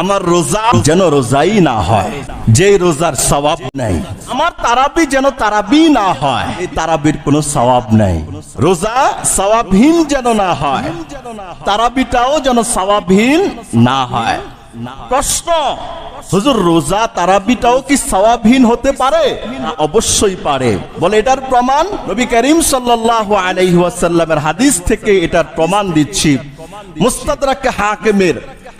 আমার রোজা যেন রোজাই না হয় যে রোজার সওয়াব নেই। আমার তারাবি যেন তারাবি না হয়, এই তারাবির কোনো সওয়াব নেই। রোজা সওয়াবহীন যেন না হয়, তারাবিটাও যেন সওয়াবহীন না হয়। প্রশ্ন, হুজুর, রোজা তারাবিটাও কি সওয়াবহীন হতে পারে? অবশ্যই পারে। বলে এটার প্রমাণ নবী করিম সাল্লাল্লাহু আলাইহি হাদিস থেকে এটার প্রমাণ দিচ্ছি। মুস্তাদরাক হাকিমের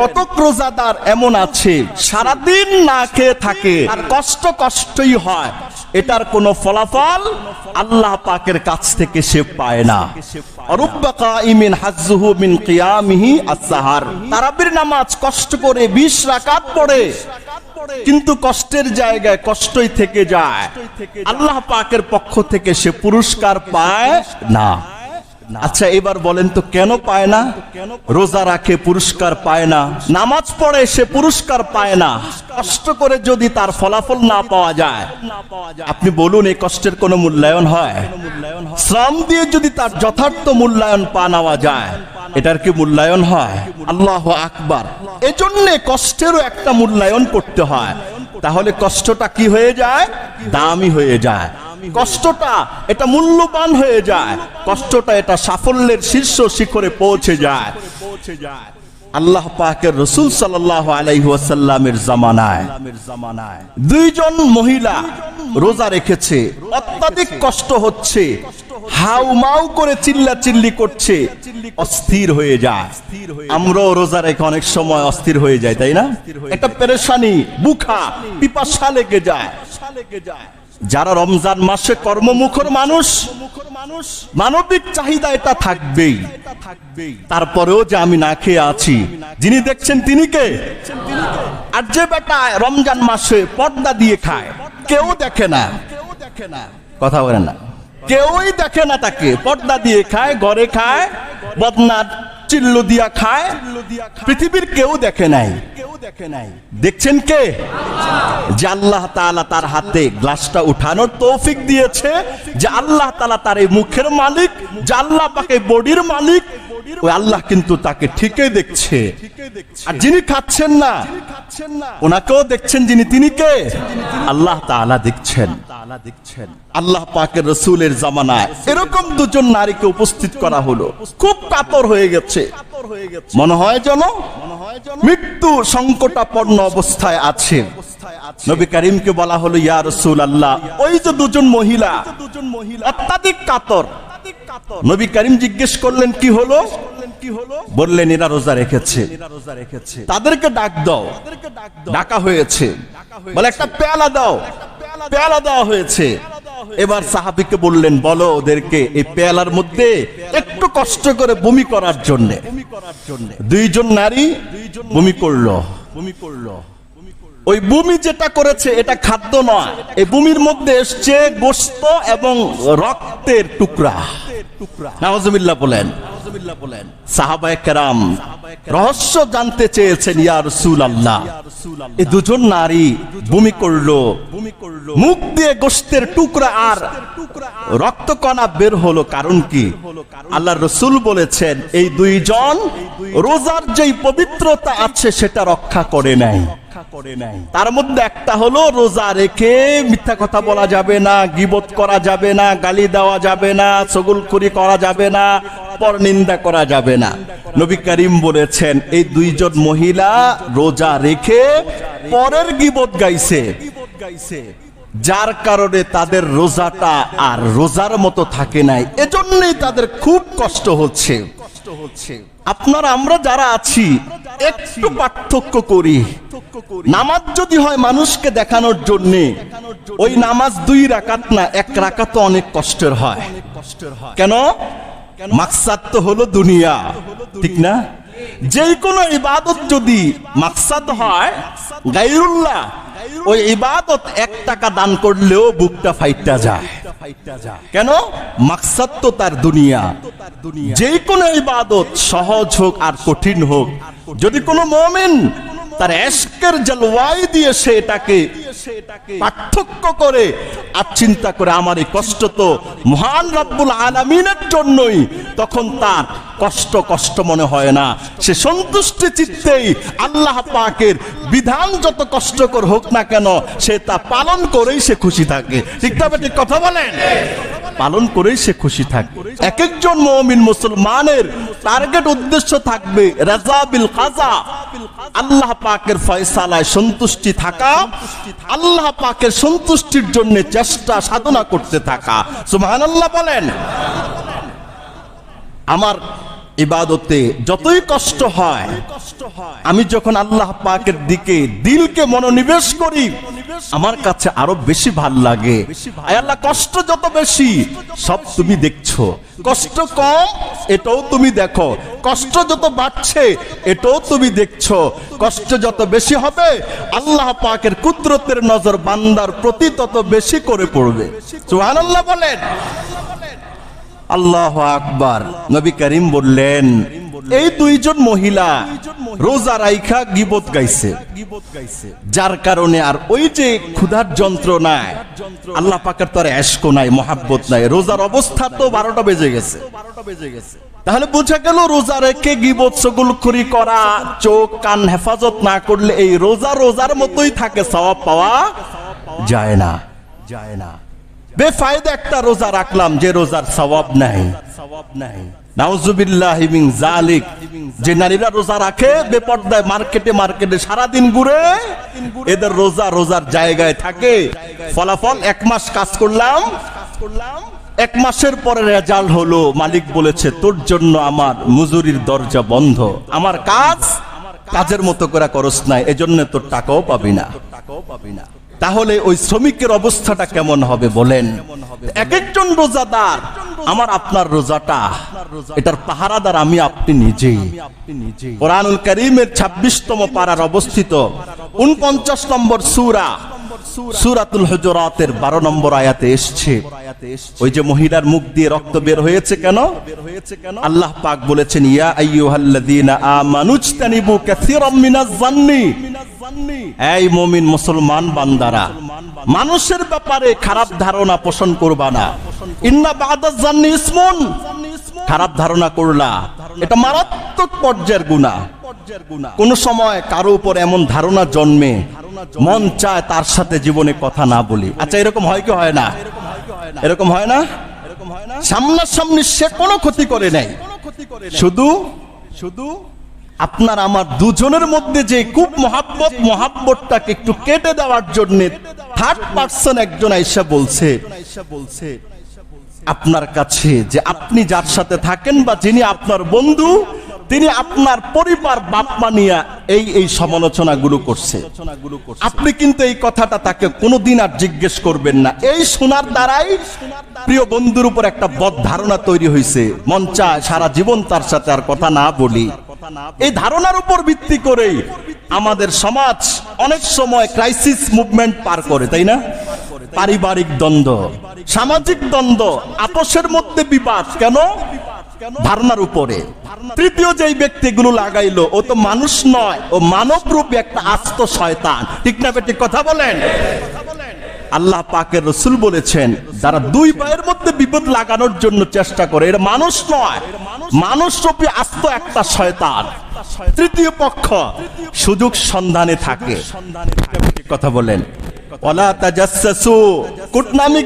কতক রোজাদার এমন আছে, সারাদিন না খেয়ে থাকে, আর কষ্ট কষ্টই হয়। এটার কোনো ফলাফল আল্লাহ পাকের কাছ থেকে সে পায় না। তারাবির নামাজ কষ্ট করে 20 রাকাত পড়ে, কিন্তু কষ্টের জায়গায় কষ্টই থেকে যায়। আল্লাহ পাকের পক্ষ থেকে সে পুরস্কার পায় না। আচ্ছা এবার বলেন তো কেন পায় না? রোজা রাখে, পুরস্কার পায় না। নামাজ পড়ে, সে পুরস্কার পায় না। কষ্ট করে যদি তার ফলাফল না পাওয়া যায়, আপনি বলুন, এই কষ্টের কোনো মূল্যায়ন হয়? শ্রম দিয়ে যদি তার যথার্থ মূল্যায়ন পা নেওয়া যায়, এটার কি মূল্যায়ন হয়? আল্লাহ আকবার। এজন্য কষ্টেরও একটা মূল্যায়ন করতে হয়। তাহলে কষ্টটা কি হয়ে যায়? দামি হয়ে যায়। কষ্টটা এটা মূল্যবান হয়ে যায়। কষ্টটা এটা সাফল্যের শীর্ষ শিখরে পৌঁছে যায়। পৌঁছে যায় আল্লাহ পাকের রসুল সাল্লাহ আলাইহি ওয়াসাল্লামের জামানায় দুইজন মহিলা রোজা রেখেছে। অত্যাধিক কষ্ট হচ্ছে। হাউ মাউ করে চিল্লা চিল্লি করছে। অস্থির হয়ে যায়। আমরাও রোজা রেখে অনেক সময় অস্থির হয়ে যায় তাই না? একটা পেরেশানি বুখা পিপাসা লেগে যায়। যারা রমজান মাসে কর্মমুখর মানুষ, মানবিক চাহিদা এটা থাকবেই। তারপরেও যে আমি না খেয়ে আছি, যিনি দেখছেন তিনি কে? আর যে বেটা রমজান মাসে পর্দা দিয়ে খায়, কেউ দেখে না। কথা বলে না। কেউই দেখে না তাকে। পর্দা দিয়ে খায়, ঘরে খায় বদনার চিল্লু দিয়া খায়। পৃথিবীর কেউ দেখে নাই। দেখছেন কে? যে আল্লাহ তার হাতে গ্লাসটা উঠানোর তৌফিক দিয়েছে, যে আল্লাহ তাআলা তার এই মুখের মালিক, যে আল্লাহ তাকে বডির মালিক, ওই আল্লাহ কিন্তু তাকে ঠিকই দেখছে। আর যিনি খাচ্ছেন না, ওনাকেও দেখছেন যিনি, তিনি কে? আল্লাহ তাআলা দেখছেন। দেখছেন। আল্লাহ পাকের রসুলের জামানায় এরকম দুজন নারীকে উপস্থিত করা হলো। খুব কাতর হয়ে গেছে। মনে হয় যেন মৃত্যু সংকটাপন্ন অবস্থায় আছে। নবী করিমকে বলা হলো, ইয়া রসুল আল্লাহ ওই যে দুজন মহিলা দুজন মহিলা, অত্যাধিক কাতর। নবী করিম জিজ্ঞেস করলেন, কি হলো? বললেন, এরা রোজা রেখেছে। তাদেরকে ডাক দাও। ডাকা হয়েছে। বলে, একটা পেয়ালা দাও। পেয়ালা দেওয়া হয়েছে। এবার সাহাবিকে বললেন, বলো ওদেরকে এই পেয়ালার মধ্যে একটু কষ্ট করে বমি করার জন্য। দুইজন নারী বমি করল। বমি করল ওই বমি যেটা করেছে, এটা খাদ্য নয়। এই ভূমির মধ্যে এসছে গোস্ত এবং রক্তের টুকরা। টুকরা নাওয়াজুবিল্লাহ বলেন। বলেন। সাহাবায়ে কেরাম রহস্য জানতে চেয়েছেন ইয়া রাসূলুল্লাহ এই দুজন নারী ভূমি করল। মুখ দিয়ে গোস্তের টুকরা আর রক্তকণা বের হলো কারণ কি? আল্লাহ রসুল বলেছেন এই দুইজন রোজার যেই পবিত্রতা আছে সেটা রক্ষা করে নাই। তার মধ্যে একটা হলো রোজা রেখে মিথ্যা কথা বলা যাবে না গিবত করা যাবে না গালি দেওয়া যাবে না সগুলখুরি করা যাবে না পর নিন্দা করা যাবে না। নবী করিম বলেছেন, এই দুইজন মহিলা রোজা রেখে পরের গিবত গাইছে। যার কারণে তাদের রোজাটা আর রোজার মতো থাকে নাই। এজন্যই তাদের খুব কষ্ট হচ্ছে। আপনারা, আমরা যারা আছি, একটু পার্থক্য করি। নামাজ যদি হয় মানুষকে দেখানোর জন্য, ওই নামাজ দুই রাকাত না, এক রাকাত অনেক কষ্টের হয়। কেন? মাকসাদ তো হলো দুনিয়া, ঠিক না? যে কোনো ইবাদত যদি মাকসাদ হয় গাইরুল্লাহ ওই ইবাদত এক টাকা দান করলেও বুকটা ফাইটটা যায়। কেন? মাকসাদ তো তার দুনিয়া। যে কোনো ইবাদত সহজ হোক আর কঠিন হোক, যদি কোনো মমিন তার এশকের জলওয়াই দিয়ে সে এটাকে পার্থক্য করে আর চিন্তা করে আমার এই কষ্ট তো মহান রব্বুল আলামিনের জন্যই। তখন তার কষ্ট কষ্ট মনে হয় না। সে সন্তুষ্টি চিত্তেই আল্লাহ পাকের বিধান যত কষ্টকর হোক না কেন, সে তা পালন করেই সে খুশি থাকে। ঠিক তবে ঠিক কথা বলেন? পালন করেই সে খুশি থাকে। এক একজন মমিন মুসলমানের টার্গেট উদ্দেশ্য থাকবে রাজাবিল কাজা আল্লাহ পাকের ফয়সালায় সন্তুষ্টি থাকা, আল্লাহ পাকের সন্তুষ্টির জন্য চেষ্টা সাধনা করতে থাকা। সুবহানাল্লাহ বলেন। আমার ইবাদতে যতই কষ্ট হয়, আমি যখন আল্লাহ পাকের দিকে দিলকে মনোনিবেশ করি, আমার কাছে আরও বেশি ভালো লাগে। আল্লাহ, কষ্ট যত বেশি, সব তুমি দেখছ। কষ্ট কম, এটাও তুমি দেখো। কষ্ট যত বাড়ছে, এটাও তুমি দেখছ। কষ্ট যত বেশি হবে, আল্লাহ পাকের কুদরতের নজর বান্দার প্রতি তত বেশি করে পড়বে। সুবহানাল্লাহ বলেন। আল্লাহ আকবার। নবী করিম বললেন, এই দুইজন মহিলা রোজা রাইখা গিবত গাইছে। যার কারণে আর ওই যে ক্ষুধার যন্ত্রণায় আল্লাহ পাকের তো আর এশকো নাই, মহাব্বত নাই। রোজার অবস্থা তো বারোটা বেজে গেছে। তাহলে বোঝা গেল রোজা রেখে গিবত সগুলখুরি করা, চোখ কান হেফাজত না করলে এই রোজা রোজার মতোই থাকে, সওয়াব পাওয়া যায় না যায় না। বেফায়দা একটা রোজা রাখলাম যে রোজার সওয়াব নাই। যে নারীরা রোজা রাখে, বেপর্দায় মার্কেটে মার্কেটে সারা দিন ঘুরে, এদের রোজা রোজার জায়গায় থাকে। ফলাফল এক মাস কাজ করলাম। এক মাসের পরে রেজাল্ট হলো, মালিক বলেছে, তোর জন্য আমার মজুরির দরজা বন্ধ। আমার কাজ, কাজের মতো করে করস নাই, এজন্য তোর টাকাও পাবি না টাকাও পাবি না। তাহলে ওই শ্রমিকের অবস্থাটা কেমন হবে বলেন? এক একজন রোজাদার, আমার আপনার রোজাটা, এটার পাহারাদার আমি আপনি নিজেই। কোরআনুল করিমের ছাব্বিশতম পাড়ার অবস্থিত উনপঞ্চাশ নম্বর সুরা, সুরাতুল হজরাতের বারো নম্বর আয়াতে এসছে। ওই যে মহিলার মুখ দিয়ে রক্ত বের হয়েছে কেন? আল্লাহ পাক বলেছেন, ইয়া আইয়ুহাল্লাযীনা আমানুজতানিবু কাসীরাম মিনাজ জান্নি এই মুমিন মুসলমান বান্দারা, মানুষের ব্যাপারে খারাপ ধারণা পোষণ করবা না। ইন্না বাদাজ জান্নি খারাপ ধারণা করলা। এটা মারাত্মক পর্যায়ের গুনাহ। কোন সময় কারও উপর এমন ধারণা জন্মে, মন চায় তার সাথে জীবনে কথা না বলি। আচ্ছা এরকম হয় কি হয় না? এরকম হয় না? সামনাসামনি সে কোনো ক্ষতি করে নাই। শুধু শুধু আপনার আমার দুজনের মধ্যে যে খুব মহাব্বত, মহাব্বতটাকে একটু কেটে দেওয়ার জন্য থার্ড পার্সন একজন আইসা বলছে, আপনার কাছে যে আপনি যার সাথে থাকেন বা যিনি আপনার বন্ধু, তিনি আপনার পরিবার, বাপ মা নিয়ে এই এই সমালোচনাগুলো করছে। আপনি কিন্তু এই কথাটা তাকে কোনোদিন আর জিজ্ঞেস করবেন না। এই শোনার দ্বারাই প্রিয় বন্ধুর উপর একটা বদ ধারণা তৈরি হয়েছে মন চায় সারা জীবন তার সাথে আর কথা না বলি। এই ধারণার উপর ভিত্তি করেই আমাদের সমাজ অনেক সময় ক্রাইসিস মুভমেন্ট পার করে, তাই না? পারিবারিক দ্বন্দ্ব, সামাজিক দ্বন্দ্ব, আপোষের মধ্যে বিবাদ, কেন? ধারণার উপরে। তৃতীয় যেই ব্যক্তিগুলো লাগাইলো, ও তো মানুষ নয়, ও মানব রূপে একটা আস্ত শয়তান। ঠিক না বেটি কথা বলেন? আল্লাহ পাকের রসুল বলেছেন, যারা দুই ভাইয়ের মধ্যে বিপদ লাগানোর জন্য চেষ্টা করে এটা মানুষ নয়। মানুষ রূপে আস্ত একটা শয়তান। তৃতীয় পক্ষ সুযোগ সন্ধানে থাকে। কথা বলেন। না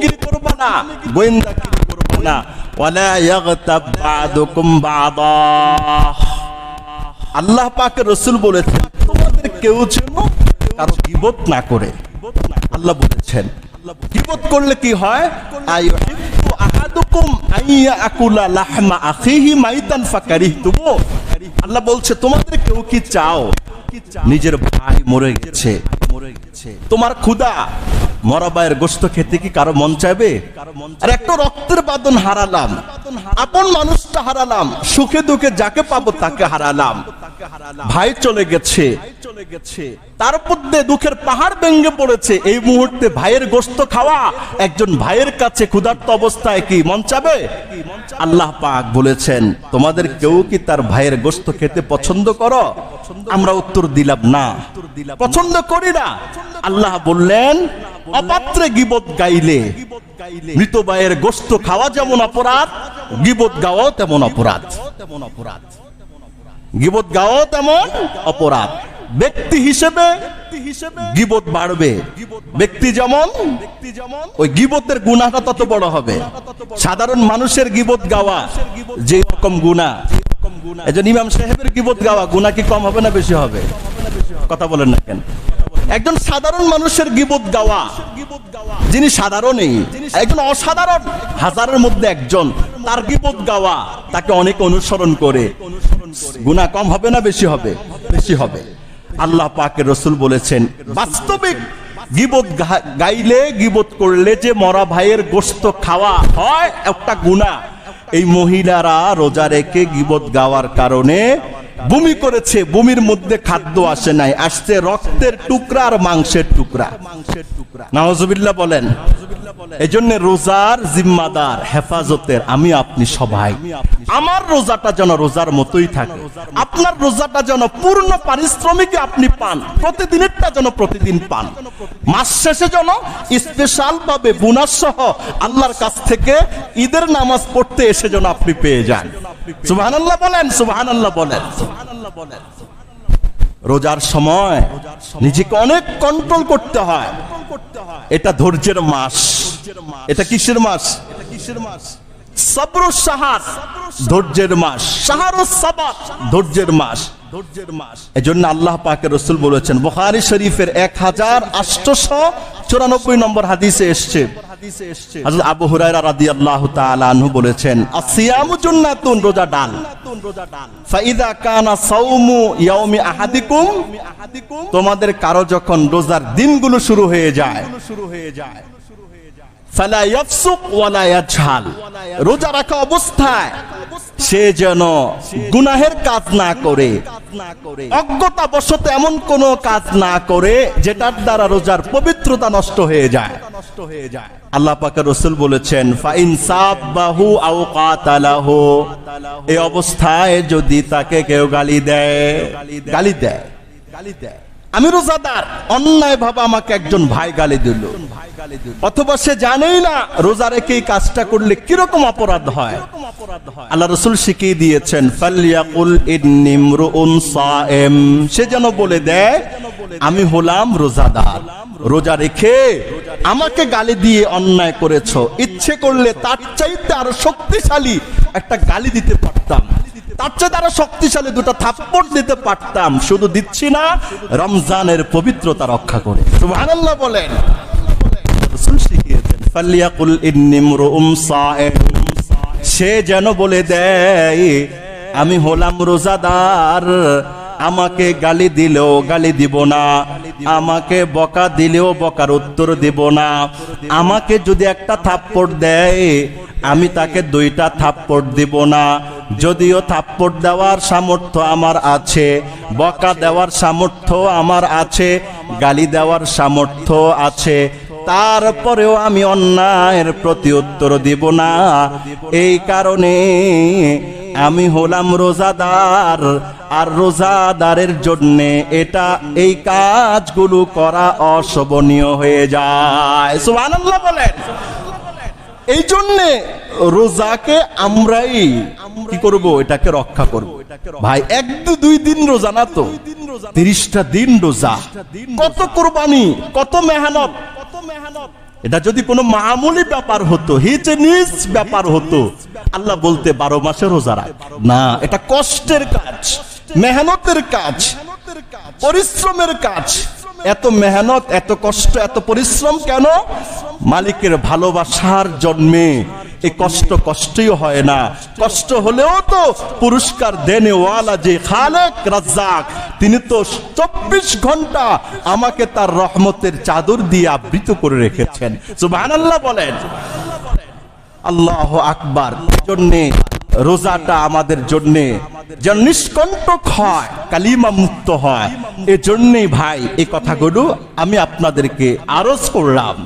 না। আল্লাহ পাকের রসুল বলেছেন, তোমাদের কেউ যেন কারও না করে। আল্লাহ বলেছেন, গিবত করলে কি হয়? আইয়ুহিব্বু আহাদুকুম আইয়া আকুলা লাহমা আখিহি মাইতান আল্লাহ বলছে, তোমাদের কেউ কি চাও? নিজের ভাই মরে গেছে। মরে গেছে তোমার ক্ষুদা মরা ভাইয়ের গোস্ত খেতে কি কারও মন চাইবে? আর একটা রক্তের বাদন হারালাম। আপন মানুষটা হারালাম। সুখে দুঃখে যাকে পাবো তাকে হারালাম। ভাই চলে গেছে। তার মধ্যে দুঃখের পাহাড় ভেঙে পড়েছে। এই মুহূর্তে ভাইয়ের গোস্ত খাওয়া একজন ভাইয়ের কাছে ক্ষুধার্ত অবস্থায় কি মন চাবে? আল্লাহ পাক বলেছেন, তোমাদের কেউ কি তার ভাইয়ের গোস্ত খেতে পছন্দ করো? আমরা উত্তর দিলাম না। পছন্দ করি না। আল্লাহ বললেন, অপাত্রে গিবত গাইলে, মৃত ভাইয়ের গোস্ত খাওয়া যেমন অপরাধ, গিবত গাওয়াও তেমন অপরাধ তেমন অপরাধ। গিবত গাও তেমন অপরাধ। ব্যক্তি হিসেবে গিবত বাড়বে। ব্যক্তি যেমন, ওই গিবতের গুণাটা তত বড় হবে। সাধারণ মানুষের গিবত গাওয়া যে রকম গুণা যে ইমাম সাহেবের গিবত গাওয়া গুণা কি কম হবে না বেশি হবে? কথা বলেন না কেন? একজন সাধারণ মানুষের গিবত গাওয়া। যিনি সাধারণই, একজন অসাধারণ। হাজারের মধ্যে একজন, তার গিবত গাওয়া, তাকে অনেক অনুসরণ করে। গুণা কম হবে না বেশি হবে? বেশি হবে। আল্লাহ পাকের রসুল বলেছেন, বাস্তবিক গিবত গাইলে, গিবত করলে যে মরা ভাইয়ের গোস্ত খাওয়া হয়, একটা গুণা এই মহিলারা রোজা রেখে গিবত গাওয়ার কারণে বমি করেছে, বমির মধ্যে খাদ্য আসে নাই, আসছে রক্তের টুকরা আর মাংসের টুকরা। মাংসের টুকরা নওয়াজুবিল্লাহ বলেন এই জন্য রোজার জিম্মাদার হেফাজতের আমি আপনি সবাই। আমার রোজাটা যেন রোজার মতোই থাকে। আপনার রোজাটা যেন পূর্ণ পারিশ্রমিক আপনি পান প্রতিদিনেরটা যেন প্রতিদিন পান। মাস শেষে যেন স্পেশাল ভাবে বোনাস সহ আল্লাহর কাছ থেকে ঈদের নামাজ পড়তে এসে যেন আপনি পেয়ে যান। সুবহানাল্লাহ বলেন সুবহানাল্লাহ বলেন। সুবহানাল্লাহ বলেন রোজার সময় নিজেকে অনেক কন্ট্রোল করতে হয়। এটা ধৈর্যের মাস। এটা কিসের মাস? এটা কিসের মাস? ধৈর্যের মাস। ধৈর্যের মাস। ধৈর্যের মাস। এজন্য আল্লাহ পাকের রসুল বলেছেন বুখারী শরীফের এক হাজার চুরানব্বই নম্বর হাদিসে এসছে হযরত আবু হুরায়রা রাদিয়াল্লাহু তাআলা আনহু বলেছেন আসিয়ামু জুন্নাতুন রোজা ডাল ফাইদা কানা সাওমু ইয়াউমি আহাদিকুম তোমাদের কারও যখন রোজার দিনগুলো শুরু হয়ে যায় শুরু হয়ে যায়। রোজা রাখা অবস্থায় সে যেন গুনাহের কাজ না করে অজ্ঞতা বশত এমন কোন কাজ না করে যেটার দ্বারা রোজার পবিত্রতা নষ্ট হয়ে যায়। নষ্ট হয়ে যায়। আল্লাহ পাকের রসুল বলেছেন ফাইন সাব্বাহু আও কাতালাহ এই অবস্থায় যদি তাকে কেউ গালি দেয়। গালি দেয়। গালি দেয়। আমি রোজাদার। অন্যায় ভাবে আমাকে একজন ভাই গালি দিল। অথবা সে জানেই না রোজা রেখে এই কাজটা করলে কীরকম অপরাধ হয়। আল্লাহ রসুল শিখিয়ে দিয়েছেন সে যেন বলে দেয়, আমি হলাম রোজাদার। রোজা রেখে আমাকে গালি দিয়ে অন্যায় করেছ। ইচ্ছে করলে তার চাইতে আরও শক্তিশালী একটা গালি দিতে পারতাম। তার চেয়ে তারা শক্তিশালী দুটো থাপ্পড় দিতে পারতাম। শুধু দিচ্ছি না, রমজানের পবিত্রতা রক্ষা করে। সুবহানাল্লাহ বলেন। রাসূল শিখিয়েছেন, ফালিয়াকুল ইন্নিমরুম সে যেন বলে দেয়, আমি হলাম রোজাদার আমাকে গালি দিলেও গালি দিব না। আমাকে বকা দিলেও বকার উত্তর দিব না। আমাকে যদি একটা থাপ্পড় দেয়, আমি তাকে দুইটা থাপ্পড় দিব না। যদিও থাপ্পড় দেওয়ার সামর্থ্য আমার আছে, বকা দেওয়ার সামর্থ্য আমার আছে, গালি দেওয়ার সামর্থ্য আছে। তারপরেও আমি অন্যায়ের প্রতি উত্তর দিব না। এই কারণে আমি হলাম রোজাদার, আর রোজাদারের জন্য এটা এই কাজগুলো করা অশোভনীয় হয়ে যায়। সুবহানাল্লাহ বলেন। এই জন্যে রোজাকে আমরাই কি করব? এটাকে রক্ষা করব। ভাই, এক দুই দিন রোজা না তো? তিরিশটা দিন রোজা। কত কোরবানি, কত মেহনত এটা যদি কোনো মামুলি ব্যাপার হতো, হিচে নিজ ব্যাপার হতো, আল্লাহ বলতে বারো মাসে রোজা রাখ। না, এটা কষ্টের কাজ, মেহনতের কাজ, পরিশ্রমের কাজ। এত মেহনত, এত কষ্ট, এত পরিশ্রম কেন? মালিকের ভালোবাসার জন্মে এই কষ্ট কষ্টই হয় না। কষ্ট হলেও তো পুরস্কার দেনে ওয়ালা যে খালেক রাজ্জাক, তিনি তো চব্বিশ ঘণ্টা আমাকে তার রহমতের চাদর দিয়ে আবৃত করে রেখেছেন। সুবহানাল্লাহ বলেন। আল্লাহ আকবার। জন্যে রোজাটা আমাদের জন্যে যেন নিষ্কণ্টক হয় কালিমা মুক্ত হয়। এজন্যই ভাই, এই কথাগুলো আমি আপনাদেরকে আরজ করলাম।